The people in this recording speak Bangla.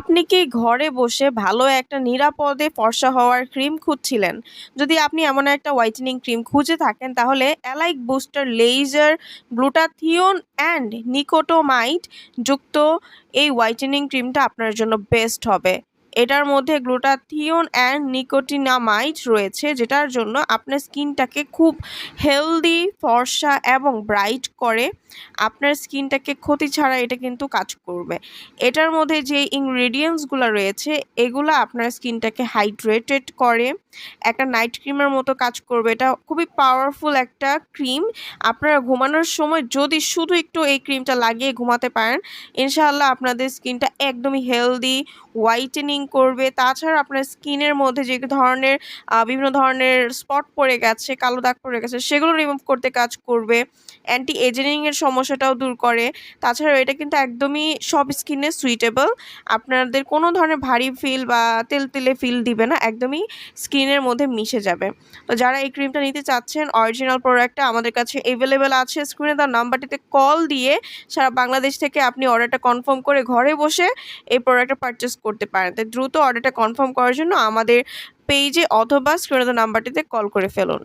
আপনি কি ঘরে বসে ভালো একটা নিরাপদে ফর্সা হওয়ার ক্রিম খুঁজছিলেন? যদি আপনি এমন একটা হোয়াইটেনিং ক্রিম খুঁজে থাকেন, তাহলে alike booster, laser, glutathione and nicotinamide যুক্ত এই হোয়াইটেনিং ক্রিমটা আপনার জন্য বেস্ট হবে। এটার মধ্যে গ্লুটাথিওন অ্যান্ড নিকোটিনামাইড রয়েছে, যেটার জন্য আপনার স্কিনটাকে খুব হেলদি, ফর্সা এবং ব্রাইট করে। আপনার স্কিনটাকে ক্ষতি ছাড়া এটা কিন্তু কাজ করবে। এটার মধ্যে যে ইনগ্রেডিয়েন্টসগুলো রয়েছে, এগুলো আপনার স্কিনটাকে হাইড্রেটেড করে। একটা নাইট ক্রিমের মতো কাজ করবে। এটা খুবই পাওয়ারফুল একটা ক্রিম আপনারা ঘুমানোর সময় যদি শুধু একটু এই ক্রিমটা লাগিয়ে ঘুমাতে পারেন, ইনশাআল্লাহ আপনাদের স্কিনটা একদমই হেলদি হোয়াইটেনিং করবে, তাছাড়া আপনার স্কিনের মধ্যে যে ধরনের বিভিন্ন ধরনের স্পট পড়ে গেছে, কালো দাগ পড়ে গেছে, সেগুলো রিমুভ করতে কাজ করবে। অ্যান্টি এজেনিংয়ের সমস্যাটাও দূর করে। তাছাড়া এটা কিন্তু একদমই সব স্কিনে সুইটেবল আপনাদের কোনো ধরনের ভারী ফিল বা তেল তেলে ফিল দিবে না, একদমই স্কিনের মধ্যে মিশে যাবে। তো যারা এই ক্রিমটা নিতে চাচ্ছেন অরিজিনাল প্রোডাক্টটা আমাদের কাছে অ্যাভেলেবেল আছে স্ক্রিনে তার নাম্বারটিতে কল দিয়ে সারা বাংলাদেশ থেকে আপনি অর্ডারটা কনফার্ম করে ঘরে বসে এই প্রোডাক্টটা পারচেস করতে পারেন। দ্রুত অর্ডারটা কনফার্ম করার জন্য আমাদের পেজে অথবা স্ক্রিনে দেওয়া নাম্বারটিতে কল করে ফেলুন।